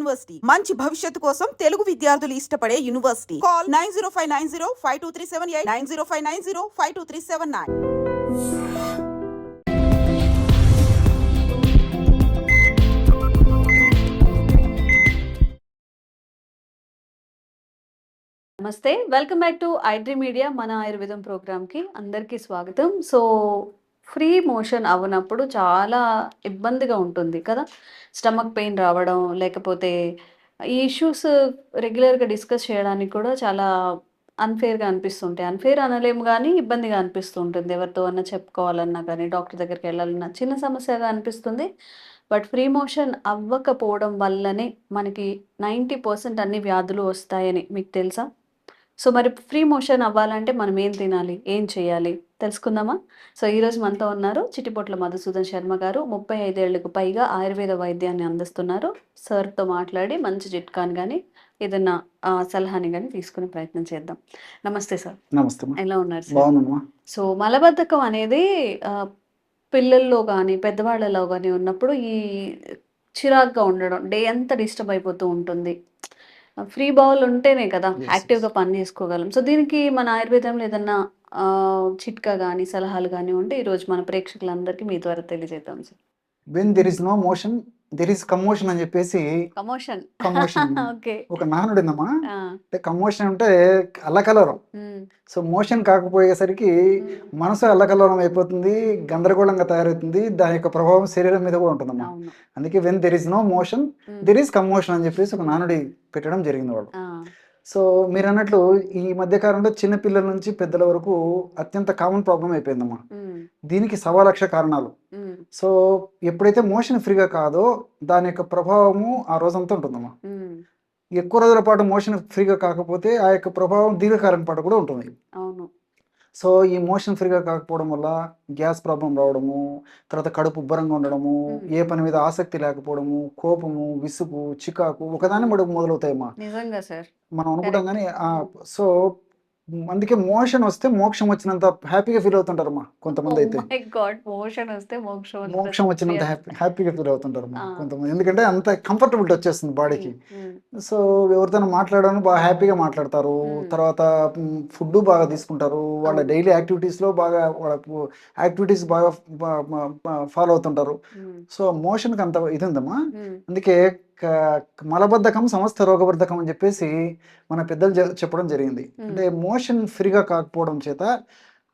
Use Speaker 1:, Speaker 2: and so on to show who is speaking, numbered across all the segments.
Speaker 1: University. మంచి భవిష్యత్తు కోసం తెలుగు విద్యార్థులు ఇష్టపడే university. Call nine zero five nine zero five two three seven eight nine zero five nine zero five two three seven nine.
Speaker 2: నమస్తే welcome back to iDream media మన ఆయుర్వేదం ప్రోగ్రామ్కి అందరికీ స్వాగతం. సో ఫ్రీ మోషన్ అవ్వనప్పుడు చాలా ఇబ్బందిగా ఉంటుంది కదా. స్టమక్ పెయిన్ రావడం లేకపోతే ఈ ఇష్యూస్ రెగ్యులర్గా డిస్కస్ చేయడానికి కూడా చాలా అన్ఫేర్గా అనిపిస్తుంటాయి. అన్ఫేర్ అనలేము కానీ ఇబ్బందిగా అనిపిస్తుంటుంది. ఎవరితో అన్నా చెప్పుకోవాలన్నా కానీ డాక్టర్ దగ్గరికి వెళ్ళాలన్నా చిన్న సమస్యగా అనిపిస్తుంది. బట్ ఫ్రీ మోషన్ అవ్వకపోవడం వల్లనే మనకి నైంటీ పర్సెంట్ అన్ని వ్యాధులు వస్తాయని మీకు తెలుసా? సో మరి ఫ్రీ మోషన్ అవ్వాలంటే మనం ఏం తినాలి? ఏం చేయాలి? తెలుసుకుందామా? సో ఈరోజు మనతో ఉన్నారు చిటిపొట్ల మధుసూదన్ శర్మ గారు. ముప్పై ఐదేళ్ళకు పైగా ఆయుర్వేద వైద్యాన్ని అందిస్తున్నారు. సార్తో మాట్లాడి మంచి చిట్కాని కానీ ఏదైనా సలహాని కానీ తీసుకునే ప్రయత్నం చేద్దాం. నమస్తే సార్.
Speaker 3: నమస్తే.
Speaker 2: ఎలా ఉన్నారు సార్? సో మలబద్ధకం అనేది పిల్లల్లో కానీ పెద్దవాళ్ళలో కానీ ఉన్నప్పుడు ఈ చిరాగ్గా ఉండడం డే అంతా డిస్టర్బ్ అయిపోతూ ఉంటుంది. ఫ్రీ బౌల్ ఉంటేనే కదా యాక్టివ్గా పని చేసుకోగలం. సో దీనికి మన ఆయుర్వేదంలో ఏదన్నా చిట్కా కానీ సలహాలు కానీ ఉంటే ఈరోజు మన ప్రేక్షకులందరికీ మీ ద్వారా తెలియజేద్దాం sir.
Speaker 3: When there is no motion there is commotion అని చెప్పేసి
Speaker 2: కమోషన్.
Speaker 3: కమోషన్. ఒక నానుడు ఉందమ్మా అంటే కమోషన్ అంటే అల్లకలరం సో మోషన్ కాకపోయేసరికి మనసు అల్లకలరం అయిపోతుంది గందరగోళంగా తయారవుతుంది దాని యొక్క ప్రభావం శరీరం మీద కూడా ఉంటుందమ్మా. అందుకే when there is no motion. There is commotion అని చెప్పేసి ఒక నానుడి పెట్టడం జరిగింది వాళ్ళు. సో మీరు అన్నట్లు ఈ మధ్య కాలంలో చిన్న పిల్లల నుంచి పెద్దల వరకు అత్యంత కామన్ ప్రాబ్లం అయిపోయిందమ్మా. దీనికి సవా లక్ష కారణాలు సో ఎప్పుడైతే మోషన్ ఫ్రీగా కాదో దాని యొక్క ప్రభావము ఆ రోజంతా ఉంటుందమ్మా. ఎక్కువ రోజుల పాటు మోషన్ ఫ్రీగా కాకపోతే ఆ యొక్క ప్రభావం దీర్ఘకాలం పాటు కూడా ఉంటుంది.
Speaker 2: అవును.
Speaker 3: సో ఈ మోషన్ ఫ్రీగా కాకపోవడం వల్ల గ్యాస్ ప్రాబ్లం రావడము తర్వాత కడుపు ఉబ్బరంగా ఉండడము. ఏ పని మీద ఆసక్తి లేకపోవడము కోపము విసుగు చికాకు ఒకదాని మొదలవుతాయమ్మా
Speaker 2: నిజంగా సార్
Speaker 3: మనం అనుకుంటాం కానీ. సో అందుకే మోషన్ వస్తే మోక్షం వచ్చినంత హ్యాపీగా ఫీల్ అవుతుంటారమ్మా కొంతమంది అయితే.
Speaker 2: మై గాడ్ మోషన్ వస్తే మోక్షం
Speaker 3: వచ్చినంత హ్యాపీగా ఫీల్ అవుతుంటారు
Speaker 2: ఆ.
Speaker 3: కొంతమంది. ఎందుకంటే అంత కంఫర్టబిలిటీ వచ్చేస్తుంది బాడీకి
Speaker 2: ఉమ్,
Speaker 3: సో ఎవరితో మాట్లాడడానికి బాగా హ్యాపీగా మాట్లాడతారు.
Speaker 2: మ్మ్.
Speaker 3: తర్వాత ఫుడ్ బాగా తీసుకుంటారు. వాళ్ళ. డైలీ యాక్టివిటీస్లో బాగా వాళ్ళకు యాక్టివిటీస్ బాగా ఫాలో అవుతుంటారు. సో మోషన్కి అంత ఇది ఉందమ్మా. అందుకే క- మలబద్ధకం సమస్త రోగబద్ధకం అని చెప్పేసి మన పెద్దలు చెప్పడం జరిగింది. అంటే మోషన్ ఫ్రీగా కాకపోవడం చేత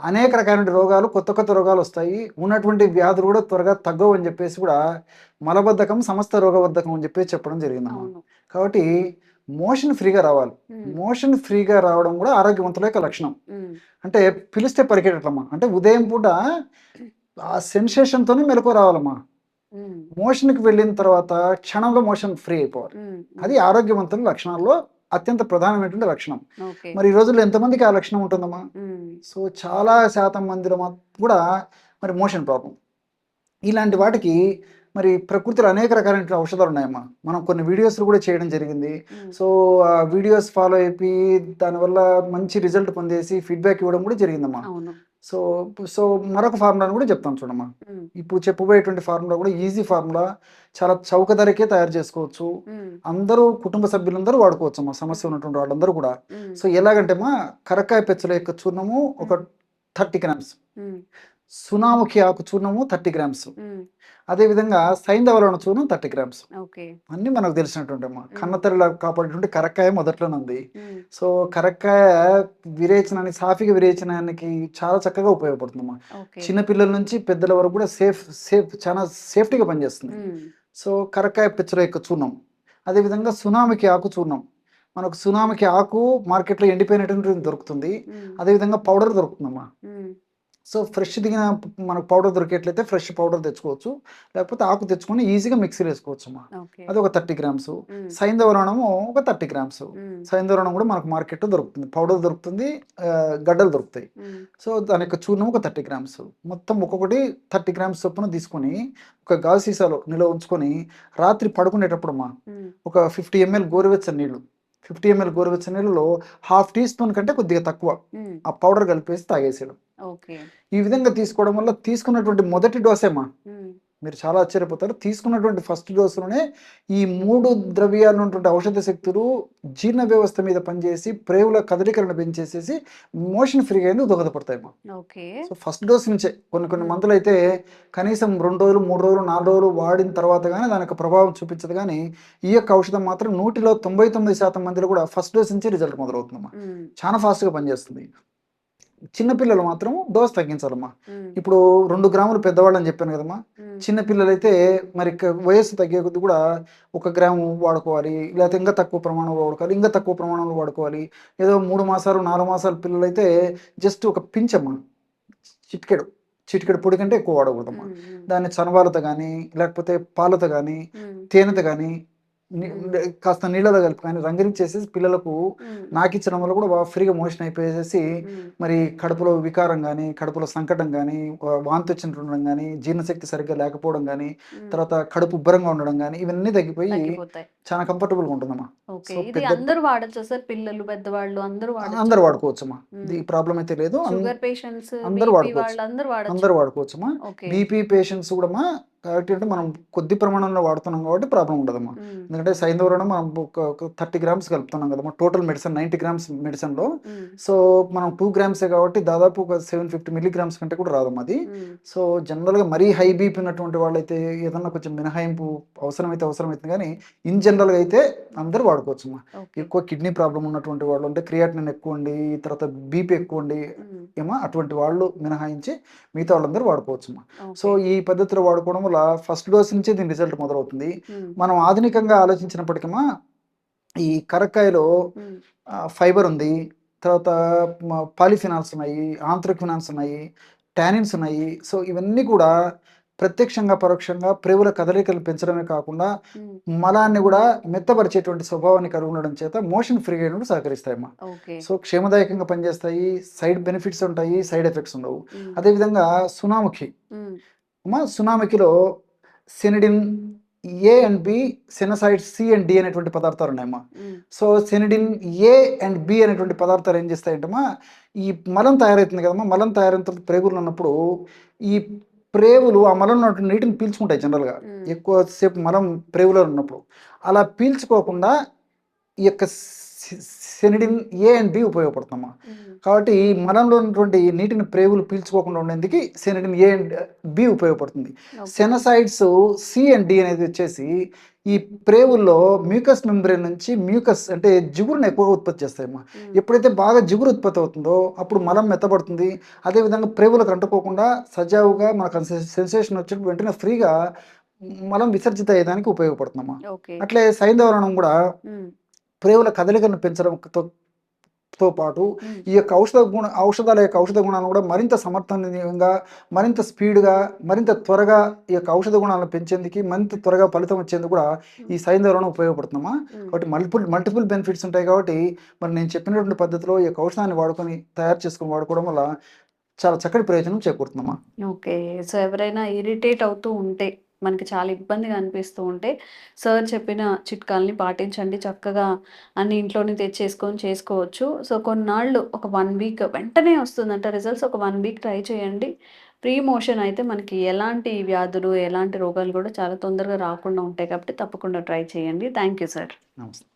Speaker 3: అనేక రకాల రోగాలు కొత్త కొత్త రోగాలు వస్తాయి. ఉన్నటువంటి వ్యాధులు కూడా త్వరగా తగ్గవు అని చెప్పేసి కూడా మలబద్ధకం సమస్త రోగబద్ధకం అని చెప్పేసి చెప్పడం
Speaker 2: అవును.
Speaker 3: కాబట్టి మోషన్ ఫ్రీగా రావాలి. మోషన్ ఫ్రీగా రావడం కూడా ఆరోగ్యవంతుల యొక్క లక్షణం. అంటే పిలిస్తే పరిగెట్టట్లమ్మా అంటే ఉదయం పూట ఆ సెన్సేషన్తోనే మెలకు రావాలమ్మా. మోషన్కి వెళ్ళిన తర్వాత క్షణంలో మోషన్ ఫ్రీ అయిపోవాలి. అది ఆరోగ్యవంతుల లక్షణాల్లో అత్యంత ప్రధానమైనటువంటి లక్షణం. మరి ఈ రోజుల్లో ఎంతమందికి ఆ లక్షణం ఉంటుందమ్మా? సో చాలా శాతం మందిలో కూడా మరి మోషన్ ప్రాబ్లం. ఇలాంటి వాటికి మరి ప్రకృతిలో అనేక రకాలైన ఔషధాలు ఉన్నాయమ్మా. మనం కొన్ని వీడియోస్లు కూడా చేయడం జరిగింది. సో ఆ వీడియోస్ ఫాలో అయిపోయి దానివల్ల మంచి రిజల్ట్ పొందేసి ఫీడ్బ్యాక్ ఇవ్వడం కూడా జరిగిందమ్మా. సో సో మరొక ఫార్ములాను కూడా చెప్తాను చూడమ్మా. ఇప్పుడు చెప్పబోయేటువంటి ఫార్ములా కూడా ఈజీ ఫార్ములా. చాలా చౌక ధరకే తయారు చేసుకోవచ్చు. అందరూ కుటుంబ సభ్యులందరూ వాడుకోవచ్చు అమ్మా సమస్య ఉన్నటువంటి వాళ్ళందరూ కూడా. సో ఎలాగంటే మా కరక్కాయ పెచ్చల యొక్క చూర్ణము ఒక థర్టీ గ్రామ్స్. సునాముఖి ఆకు చూర్ణము థర్టీ గ్రామ్స్. అదేవిధంగా సైంధవలన చూర్ణం థర్టీ గ్రామ్స్. అన్నీ మనకు తెలిసినటువంటి అమ్మా కన్నతల్లిలా కాపాడేటువంటి కరక్కాయ మొదట్లోనే ఉంది సో కరక్కాయ విరేచనానికి సాఫీగా విరేచనానికి చాలా చక్కగా ఉపయోగపడుతుందమ్మా. చిన్నపిల్లల నుంచి పెద్దల వరకు కూడా సేఫ్ సేఫ్ చాలా సేఫ్టీగా పనిచేస్తుంది. సో కరక్కాయ పిచ్చర యొక్క చూర్ణం. అదేవిధంగా సునామికి ఆకు చూర్ణం. మనకు సునామికి ఆకు మార్కెట్లో ఎండిపోయినటువంటి దొరుకుతుంది. అదేవిధంగా పౌడర్ దొరుకుతుందమ్మా. సో ఫ్రెష్ దిగిన మనకు పౌడర్ దొరికేట్లయితే ఫ్రెష్ పౌడర్ తెచ్చుకోవచ్చు. లేకపోతే ఆకు తెచ్చుకొని ఈజీగా మిక్సీలో వేసుకోవచ్చు అమ్మా. అది ఒక థర్టీ గ్రామ్స్. సైంధవరణము ఒక థర్టీ గ్రామ్స్. సైంధవరణం కూడా మనకు మార్కెట్లో దొరుకుతుంది. పౌడర్ దొరుకుతుంది గడ్డలు దొరుకుతాయి. సో దాని యొక్క చూర్ణం ఒక థర్టీ గ్రామ్స్. మొత్తం ఒక్కొక్కటి థర్టీ గ్రామ్స్ చొప్పున తీసుకొని ఒక గాజు సీసాలో నిల్వ ఉంచుకొని రాత్రి పడుకునేటప్పుడు అమ్మా
Speaker 2: ఉమ్,
Speaker 3: ఒక ఫిఫ్టీ ఎంఎల్ గోరువెచ్చని నీళ్ళు ఫిఫ్టీ ఎంఎల్ గోరువెచ్చని నీళ్ళలో హాఫ్ టీ స్పూన్ కంటే కొద్దిగా తక్కువ. ఆ పౌడర్ కలిపేసి తాగేసేయడం. ఈ విధంగా తీసుకోవడం వల్ల తీసుకున్నటువంటి మొదటి డోసేమా? మీరు చాలా ఆశ్చర్యపోతారు. తీసుకున్నటువంటి ఫస్ట్ డోసులోనే ఈ మూడు ద్రవ్యాలు ఉన్నటువంటి ఔషధ శక్తులు జీర్ణ వ్యవస్థ మీద పనిచేసి ప్రేవుల కదలికలను పెంచేసేసి మోషన్ ఫ్రీగా అయింది దోహదపడతాయి అమ్మా
Speaker 2: ఓకే.
Speaker 3: సో ఫస్ట్ డోస్ నుంచే కొన్ని కొన్ని మందులు అయితే కనీసం రెండు రోజులు మూడు రోజులు నాలుగు రోజులు వాడిన తర్వాత కానీ దాని యొక్క ప్రభావం చూపించదు కానీ ఈ యొక్క ఔషధం మాత్రం నూటిలో తొంభై తొమ్మిది శాతం మందిలో కూడా ఫస్ట్ డోస్ నుంచి రిజల్ట్ మొదలవుతుందమ్మా చాలా ఫాస్ట్గా పనిచేస్తుంది. చిన్నపిల్లలు మాత్రం డోస్ తగ్గించాలమ్మా. ఇప్పుడు రెండు గ్రాములు పెద్దవాళ్ళు అని చెప్పాను కదమ్మా.
Speaker 2: ఉమ్,
Speaker 3: చిన్న పిల్లలైతే మరి వయస్సు తగ్గే కొద్ది కూడా ఒక గ్రాము వాడుకోవాలి లేకపోతే ఇంకా తక్కువ ప్రమాణంలో వాడుకోవాలి ఇంకా తక్కువ ప్రమాణంలో వాడుకోవాలి. ఏదో మూడు మాసాలు నాలుగు మాసాల పిల్లలైతే జస్ట్ ఒక పించమ్మా చిటికెడు చిటికెడు పొడి కంటే ఎక్కువ వాడకూడదమ్మా. దాన్ని చనవాలతో కానీ లేకపోతే పాలతో కానీ తేనెతో కానీ కాస్త నీళ్ళలో కలిపి కానీ రంగరించేసేసి పిల్లలకు
Speaker 2: ఉమ్,
Speaker 3: నాకిచ్చడం వల్ల కూడా బాగా ఫ్రీగా మోషన్ అయిపోయేసి
Speaker 2: ఉమ్,
Speaker 3: మరి కడుపులో వికారం కానీ కడుపులో సంకటం కానీ వాంతి వచ్చినట్టు ఉండడం కానీ జీర్ణశక్తి సరిగ్గా లేకపోవడం కానీ తర్వాత కడుపు ఉబ్బరంగా ఉండడం కానీ ఇవన్నీ తగ్గిపోయి చాలా కంఫర్టబుల్గా ఉంటుందమ్మా.
Speaker 2: అందరూ వాడచ్చు సార్? పిల్లలు పెద్దవాళ్ళు అందరూ
Speaker 3: అందరు వాడుకోవచ్చమ్మా.
Speaker 2: మ్మ్.
Speaker 3: ఇది ప్రాబ్లం అయితే లేదు. అందరూ వాడుకోవచ్చు.
Speaker 2: అందరూ
Speaker 3: వాడుకోవచ్చమ్మా. బీపీ పేషెంట్స్ కూడా కాబట్టి అంటే మనం కొద్ది ప్రమాణంలో వాడుతున్నాం కాబట్టి ప్రాబ్లం ఉండదమ్మా. ఎందుకంటే సైంధవరణం మనం ఒక థర్టీ గ్రామ్స్ కలుపుతున్నాం కదమ్మా. టోటల్ మెడిసిన్ నైంటీ గ్రామ్స్ మెడిసిన్లో సో మనం టూ గ్రామ్సే కాబట్టి దాదాపు ఒక సెవెన్ ఫిఫ్టీ మిల్లీగ్రామ్స్ కంటే కూడా రాదమ్మా అది. సో జనరల్గా మరీ హై బీపీ ఉన్నటువంటి వాళ్ళైతే ఏదన్నా కొంచెం మినహాయింపు అవసరమైతే అవసరమైతే కానీ ఇన్ జనరల్గా అయితే అందరూ వాడుకోవచ్చు అమ్మా
Speaker 2: ఓకే.
Speaker 3: ఎక్కువ కిడ్నీ ప్రాబ్లం ఉన్నటువంటి వాళ్ళు అంటే క్రియాటినిన్ ఎక్కువ ఉండి తర్వాత బీపీ ఎక్కువ ఉండి ఏమో అటువంటి వాళ్ళు మినహాయించి మిగతా వాళ్ళందరూ వాడుకోవచ్చు అమ్మా. సో ఈ పద్ధతిలో వాడుకోవడం వల్ల ఫస్ట్ డోస్ నుంచే దీని రిజల్ట్ మొదలవుతుంది. మనం ఆధునికంగా ఆలోచించినప్పటికీ ఈ కరక్కాయలో ఫైబర్ ఉంది. తర్వాత పాలిఫినాల్స్ ఉన్నాయి ఆంథ్రక్వినాల్స్ ఉన్నాయి టానిన్స్ ఉన్నాయి. సో ఇవన్నీ కూడా ప్రత్యక్షంగా పరోక్షంగా ప్రేవుల కదలికలు పెంచడమే కాకుండా మలాన్ని కూడా మెత్తపరిచేటువంటి స్వభావాన్ని కలిగి ఉండడం చేత మోషన్ ఫ్రీ సహకరిస్తాయమ్మా.
Speaker 2: ఓకే.
Speaker 3: సో క్షేమదాయకంగా పనిచేస్తాయి. సైడ్ బెనిఫిట్స్ ఉంటాయి సైడ్ ఎఫెక్ట్స్ ఉండవు. అదేవిధంగా సునాముఖి. అమ్మా సునామికిలో sennidin A and B sennoside C and D అనేటువంటి పదార్థాలు ఉన్నాయమ్మా. So sennidin A and B అనేటువంటి పదార్థాలు ఏం చేస్తాయంటమ్మా ఈ మలం తయారవుతుంది కదమ్మా మలం తయారైన తర్వాత ప్రేగులు ఉన్నప్పుడు ఈ ప్రేగులు ఆ మలంలో ఉన్నటువంటి నీటిని పీల్చుకుంటాయి జనరల్గా. ఎక్కువసేపు మలం ప్రేగులో ఉన్నప్పుడు. అలా పీల్చుకోకుండా ఈ యొక్క సెనిడిన్ ఏ అండ్ బి ఉపయోగపడుతుందమ్మా.
Speaker 2: ఉమ్,
Speaker 3: కాబట్టి ఈ మలంలో ఉన్నటువంటి నీటిని ప్రేగులు పీల్చుకోకుండా ఉండేందుకు సెనిడిన్ ఏ అండ్ బి ఉపయోగపడుతుంది. సెనసైడ్స్ సి అండ్ డి అనేది వచ్చేసి ఈ ప్రేవుల్లో మ్యూకస్ మెంబ్రేన్ నుంచి మ్యూకస్ అంటే జిగురుని ఎక్కువగా ఉత్పత్తి చేస్తాయమ్మా. ఎప్పుడైతే బాగా జిగురు ఉత్పత్తి అవుతుందో అప్పుడు మలం మెత్తబడుతుంది. అదేవిధంగా ప్రేవులకు అంటుకోకుండా సజావుగా మనకు సెన్సేషన్ వచ్చినప్పుడు వెంటనే ఫ్రీగా మలం విసర్జిత అయ్యేదానికి ఉపయోగపడుతుందమ్మా. అట్లే సైంధవరణం కూడా ప్రేవుల కదలికను పెంచడంతో తో పాటు ఈ యొక్క ఔషధ గుణ ఔషధాల యొక్క ఔషధ గుణాలను కూడా మరింత సమర్థనీయంగా మరింత స్పీడ్గా మరింత త్వరగా ఈ యొక్క ఔషధ గుణాలను పెంచేందుకు మరింత త్వరగా ఫలితం వచ్చేందుకు కూడా ఈ సైంధవరణం ఉపయోగపడుతుందమ్మా
Speaker 2: ఉమ్,
Speaker 3: కాబట్టి మల్టిపుల్ మల్టిపుల్ బెనిఫిట్స్ ఉంటాయి కాబట్టి మరి నేను చెప్పినటువంటి పద్ధతిలో ఈ యొక్క ఔషధాన్ని వాడుకొని తయారు చేసుకొని వాడుకోవడం వల్ల చాలా చక్కటి ప్రయోజనం చేకూరుతుందమ్మా.
Speaker 2: ఓకే. సో ఎవరైనా ఇరిటేట్ అవుతూ ఉంటే మనకి చాలా ఇబ్బందిగా అనిపిస్తూ ఉంటే సార్ చెప్పిన చిట్కాల్ని పాటించండి చక్కగా అన్ని ఇంట్లోనే తెచ్చేసుకొని చేసుకోవచ్చు. సో కొన్నాళ్ళు ఒక వన్ వీక్ వెంటనే వస్తుందంట. రిజల్ట్స్ ఒక వన్ వీక్ ట్రై చేయండి. ప్రీ మోషన్ అయితే మనకి ఎలాంటి వ్యాధులు ఎలాంటి రోగాలు కూడా చాలా తొందరగా రాకుండా ఉంటాయి కాబట్టి తప్పకుండా ట్రై చేయండి. Thank you sir.
Speaker 3: నమస్తే.